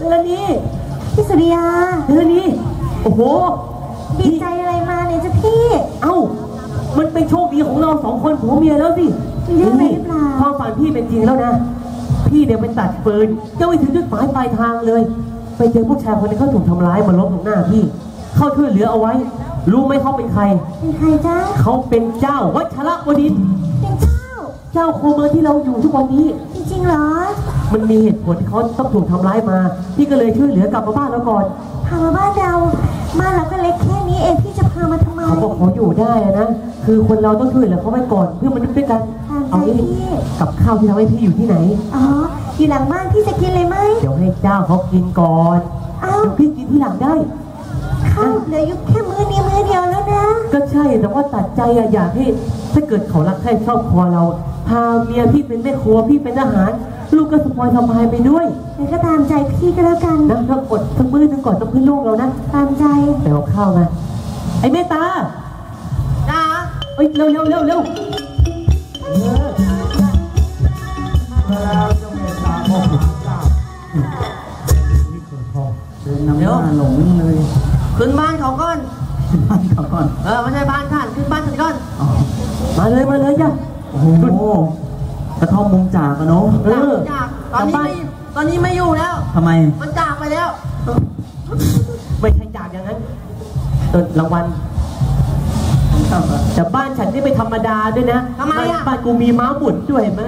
เดือนนี้พี่สุริยาเดือนนี้ โอ้โห ดีใจอะไรมาเนี่ยจ้ะพี่ เอ้า มันเป็นโชคดีของเราสองคนผัวเมียแล้วสิมีเรื่องอะไรหรือเปล่าความฝันพี่เป็นจริงแล้วนะ พี่เนี่ยไปตัดปืนจะไปถึงจุดหมายปลายทางเลย ไปเจอผู้ชายคนนึงเขาถูกทำร้ายมาล้มตรงหน้าพี่ เข้าช่วยเหลือเอาไว้ รู้ไหมเขาเป็นใคร เป็นใครจ้าเขาเป็นเจ้าวัชระวดินทร์เป็นเจ้า เจ้าโคเมอร์ที่เราอยู่ทุกวันนี้ จริงๆเหรอ มันมีเหตุผลที่เขาต้องถูกทำร้ายมา พี่ก็เลยช่วยเหลือกลับมาบ้านแล้วก่อน พามาบ้านเราบ้านเราก็เล็กแค่นี้เองพี่จะพามาทำไมเขาบอกเขาอยู่ได้อะนะ คือคนเราต้องช่วยเหลือเขาไว้ก่อน เพื่อมันด้วยกัน ตามใจเอางี้พี่ กับข้าวที่ทำให้พี่อยู่ที่ไหน อ๋อ อยู่หลังบ้านพี่จะกินเลยไหมเดี๋ยวให้เจ้าเขากินก่อนเอ้าเดี๋ยวพี่กินที่หลังได้ ข้าวเหลืออยู่แค่มื้อนี้มื้อเดียวแล้วนะ ก็ใช่แต่ว่าตัดใจอะอยากให้ถ้าเกิดเขารักใครชอบคอเรา พาเมียพี่เป็นแม่ครัวพี่เป็นทหาร ลูกก็สปอยสบายไปด้วยงั้นก็ตามใจพี่ก็แล้วกันนะถ้ากดสักมือหนึงก่อนต้องขึ้นลูกเรานะตามใจ ไปเอาข้าวมา ไอ้เมตตาจ้าเอ้ยเร็วเร็วเร็วเร็วเออเดินนำหน้าหลงเลยขึ้นบ้านเขาก่อน บ้านเขาก่อน เออไม่ใช่บ้านท่านขึ้นบ้านฉันก่อนอ๋อมาเลยมาเลยจ้ะ โอ้โห กระท่อมมุงจากอะเนาะเออจากตอนนี้ไม่ตอนนี้ไม่อยู่แล้ว ทำไมมันจากไปแล้ว ไม่ใช่จากอย่างนั้นเออรางวัลแต่บ้านฉันนี่ไม่ธรรมดาด้วยนะทำไมอะ บ้านบ้านกูมีม้าหมุนด้วยเห็นไหม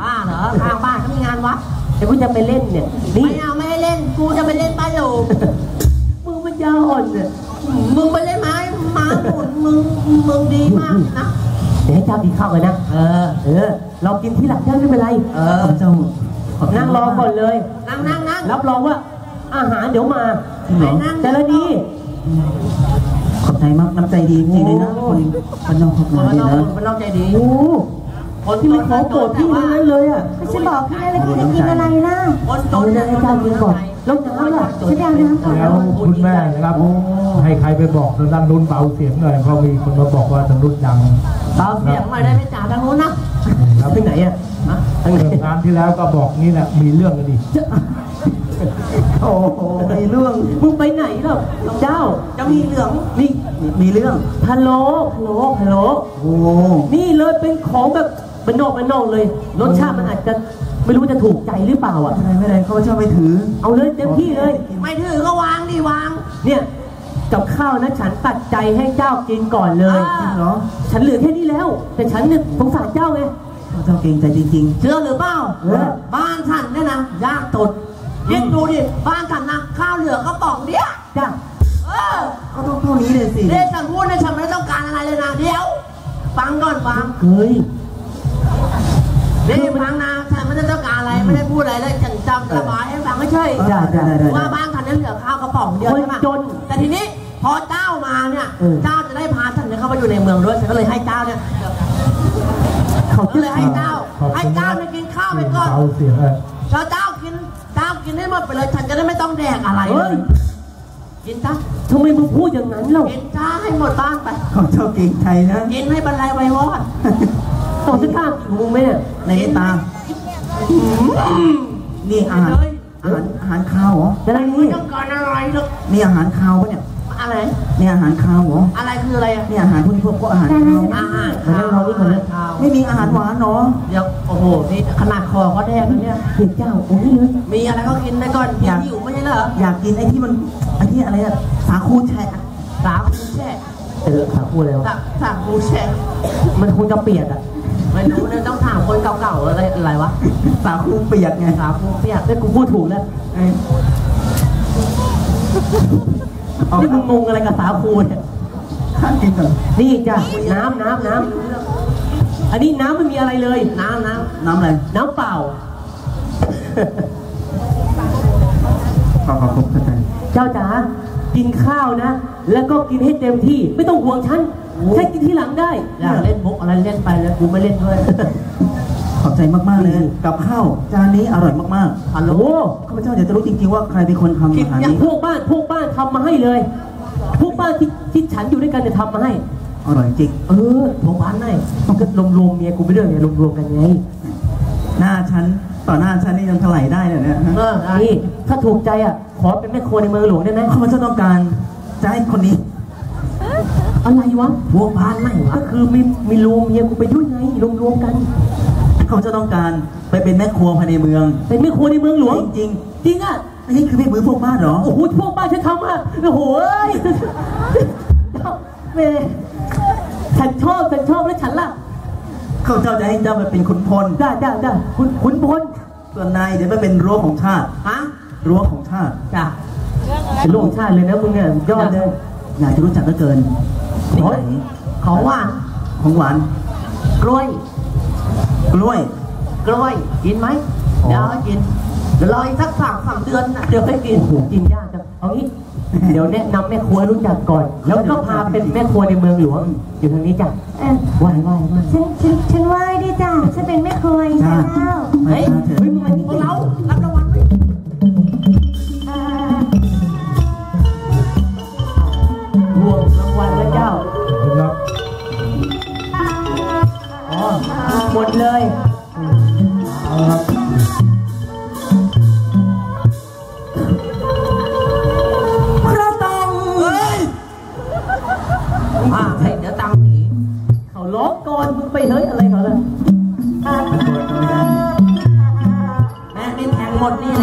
บ้าเหรอข้างบ้านเขามีงานวัดเดี๋ยวกูจะไปเล่นเนี่ยนี่ไม่เอาไม่ให้เล่นกูจะไปเล่นป้าโยกมึงมันยาวอ่อนเนี่ยมึงไปเล่นไม้ม้าหมุนมึงมึงดีมากนะ เดี๋ยวให้เจ้ากินข้าวกันนะ เออ เออ เรากินที่หลังได้ไม่เป็นไร เอข้าอพเจ้าขบคุณนั่งรอก่อนเลย นั่งนั่งนั่งรับรองว่า อาหารเดี๋ยวมาจริงเหรอ นั่งแต่ละดี ขอบใจมากน้ำใจดีจริงเลยนะโอ้คนคนนอกขอบคนคุณนอกนะ คนนอกใจดี โอ้คนที่มันขอโปรดพี่ทั้งนั้นเลยอะไม่ใช่บอกพี่แล้วพี่จะกินอะไรล่ะ คนจเอานเลยให้เจ้ากินก่อนแล้วน้ำล่ะฉันจะเอาน้ำก่อน แล้วคุณแม่นะครับให้ใครไปบอกทางด้านนู้นเบาเสียงหน่อยเพราะมีคนมาบอกว่าทางนู้นดังเบาเสียงหน่อยได้ไหมจ่าทางนู้นนะ เราไปไหนอะฮะทางไหนเรื่องงานที่แล้วก็บอกนี่แหละมีเรื่องกันดิโอ้โหมีเรื่องมึงไปไหนหรอเจ้าจะมีเหลืองนี่มีมีเรื่องพะโล้พะโล้พะโล้โอ้โหนี่เลยเป็นของแบบมันนอกมันนอกเลยรสชาติมันอาจจะไม่รู้จะถูกใจหรือเปล่าอะไม่เป็นไรไม่เป็นไรข้าพเจ้าไม่ถือ เอาเลยเต็มที่เลย ไม่ถือก็วางดิวาง เนี่ยกับข้าวนะฉันตัดใจให้เจ้ากินก่อนเลยอ่าจริงเหรอฉันเหลือแค่นี้แล้ว แต่ฉันเนี่ยสงสารเจ้าไง ข้าพเจ้าเกรงใจจริงเชื่อหรือเปล่า เออ บ้านฉันเนี่ยนะยากจนคิดดูดิ บ้านฉันนะข้าวเหลือก็ป๋องเดียวจ้าเออๆก็ต้องเท่านี้เลยสิเด็กฉันพูดเนี่ยฉันไม่ได้ต้องการอะไรเลยนะเดี๋ยว ฟังก่อนฟังเฮ้ยเด็กฟังนะฉันไม่ได้ต้องการอะไรไม่ได้พูดอะไรเลยฉันจำสบายให้ฟังไม่ใช่จ้าจ้าได้ได้ว่าได้บ้านฉันเนี่ยเหลือข้าวกระป๋องเดียวคนใช่ไหมจนแต่ทีนี้พอเจ้ามาเนี่ยเออเจ้าจะได้พาฉันเนี่ยเข้าไปอยู่ในเมืองด้วยฉันก็เลยให้เจ้าเนี่ยเขา ก็จะเลยให้เจ้าขอบคุณให้เจ้าเนี่ยกินข้าวไปก่อนเบาเสียงเออถ้าเจ้ากินเจ้ากินให้หมดไปเลยฉันจะได้ไม่ต้องแดกอะไรเลเฮ้ยยกินจ้าทำไมมึงพูดอย่างนั้นเล่ากินจ้าให้หมดบ้านไปข้าพเจ้าเกรงใจนะ กินให้บรรลัยไววอดบอกจะกล้ากินมึงไหมเนี่ยในเมตตา นี่อาหารเลยอาหารอาหารคาวเหรอ จะได้ไม่นี่ต้องการอะไรหรอก นี่อาหารคาวปะเนี่ย อะไรนี่อาหารคาวเหรอ อะไรคืออะไรอะนี่อาหารพวกนี้พวกพวกอาหารคาวอาหารมาเล่นเรานี่ก่อนเลยข้าวไม่มีอาหารหวานเนาะเดี๋ยวโอ้โหนี่ขนาดคอก็แดกแล้วเนี่ยเด็กเจ้าโอ้ยเลยมีอะไรก็กินไปก่อนกินหิวไม่ใช่เหรออยากกินไอ้ที่มันไอ้ที่อะไรอะสาคูแฉะสามคูแช่เออถามพูดแล้วสามสามคูแช่มันคงจะเปียกอะไม่รู้เนี่ยต้องถามคนเก่าๆอะไรอะไรวะสาคูเปียกไงสามคูเปียกแต่กูพูดถูกแล้ว เอ้ยเอานี่มึงงงอะไรกับสาคูเนี่ยข้าวกินก่อนนี่จ้ะน้ำน้ำน้ำอันนี้น้ำไม่มีอะไรเลย น้ำน้น้ำอะไรน้ำเปล่าขอขอบคุณเข้าใจเจ้าจ๋ากินข้าวนะ แล้วก็กินให้เต็มที่ ไม่ต้องห่วงฉันแค่กินที่หลังได้ำอยากเล่นมุกอะไรเล่นไปแล้วกูไม่เล่นด้วย ขอบใจมากๆเลยกับข้าวจานนี้อร่อยมากฮัลโหลโอ้ๆข้าพเจ้าอยากจะรู้จริงๆว่าใครเป็นคนทำคิดอาหารอย่างนี้พวกบ้านพวกบ้านทำมาให้เลย พวกบ้านที่ที่ฉันอยู่ด้วยกันเนี่ยทำมาให้ อร่อยจริง เออพวกบ้านไหนมันก็รวมๆเมียกูไปด้วยไงรวมๆกันไงหน้าฉันต่อหน้าฉันนี่ยังถลายได้เลยเนี่ยฮะเออได้นี่ถ้าถูกใจอะ ขอเป็นแม่ครัวในเมืองหลวงได้ไหมข้าพเจ้าต้องการจะให้คนนี้ อะไรวะบัวพานไหมวะก็คือมีมีรวมเมียกูไปด้วยไงรวมรวมๆกัน ข้าพเจ้าต้องการไปเป็นแม่ครัวภายในเมือง เป็นแม่ครัวในเมืองหลวงจริงจริงอะๆอันนี้คือพี่มือพวกบ้านเหรอ โอ้โหพวกบ้านฉันทำอะโอ้โหเอ้ยเมย์ฉันชอบฉันชอบแล้วฉันล่ะข้าพเจ้าจะให้เจ้าไปเป็นขุนพลได้ได้ได้คุณคุณพลส่วนนายเดี๋ยวไปเป็นรั้วของชาติฮะรั้วของชาติจ้ะเป็นลูกของชาติเลยนะมึงเนี่ยยอดเลยอยากจะรู้จักเหลือเกินที่ไหนของหวานของหวานกล้วย กล้วย กล้วยกินไหมอ๋อเดี๋ยวให้กินเดี๋ยวรออีกสักสามสามเดือนน่ะเดี๋ยวให้กินโอ้โหกินยากจังเอางี้เดี๋ยวแนะนำแม่ครัวให้รู้จักก่อน แล้วก็พาเป็นแม่ครัวในเมืองหลวงอยู่ทางนี้จ้ะเออไหว้ไหว้ไหว้ฉันฉันฉันไหว้ด้วยจ้ะฉันเป็นแม่ครัวอีกจ้าแล้วมาเฮ้ยจ้าเถอะเฮ้ยมึงมาที่พวกเราเรารับรา ดเลยเอาครับพระตองเฮ้ยมาเฮ้ยเดี๋ยวตังหนีเขาล้อก่อนมึงไปเฮ้ยอะไรเขาล่ะแม่นี่แทงหมดนี่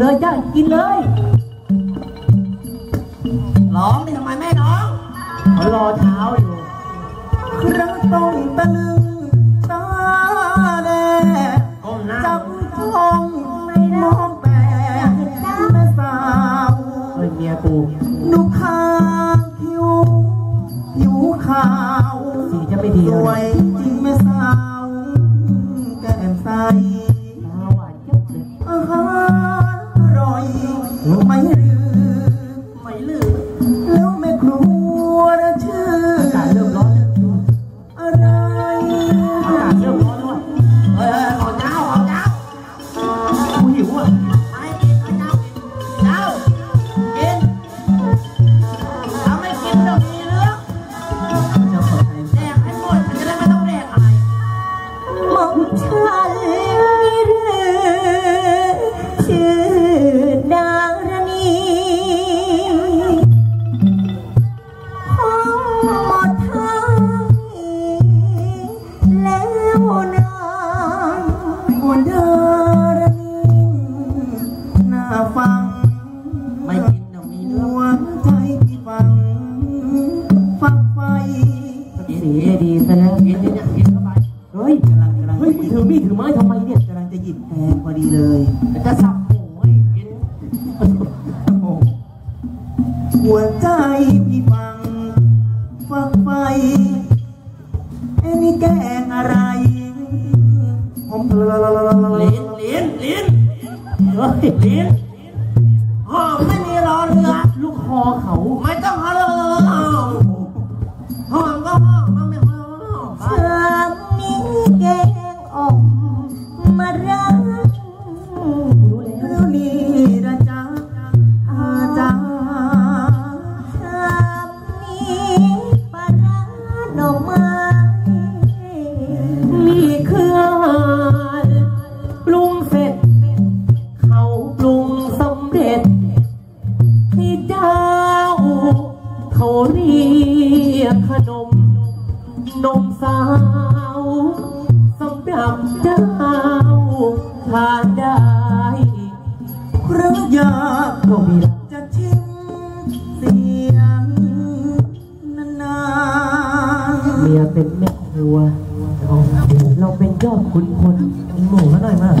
เอาเลยจ้ากินเลยร้องดิทำไมแม่ร้องเขารอเช้าอยู่พระต้องตะลึง ไเลยจะสับหมูให้กินหัวใจพี่ฟังฟักไฟไอ้นี่แกงอะไรผมเลิ้นเลิ้นเลิ้นเฮ้ยเลิ้นหอไม่มีรอเรือลูกคอเขา ไม่ต้องฮัลโหล หน่อไม้นี่คืออาหารปรุงเสร็จ เขาปรุงสำเร็จที่เจ้าเขาเรียกขนม นมสาวสำหรับเจ้าทานได้ พระอยากโเป็นแม่ครัว เราเป็นยอดขุนพลหมูเขาหน่อยมาก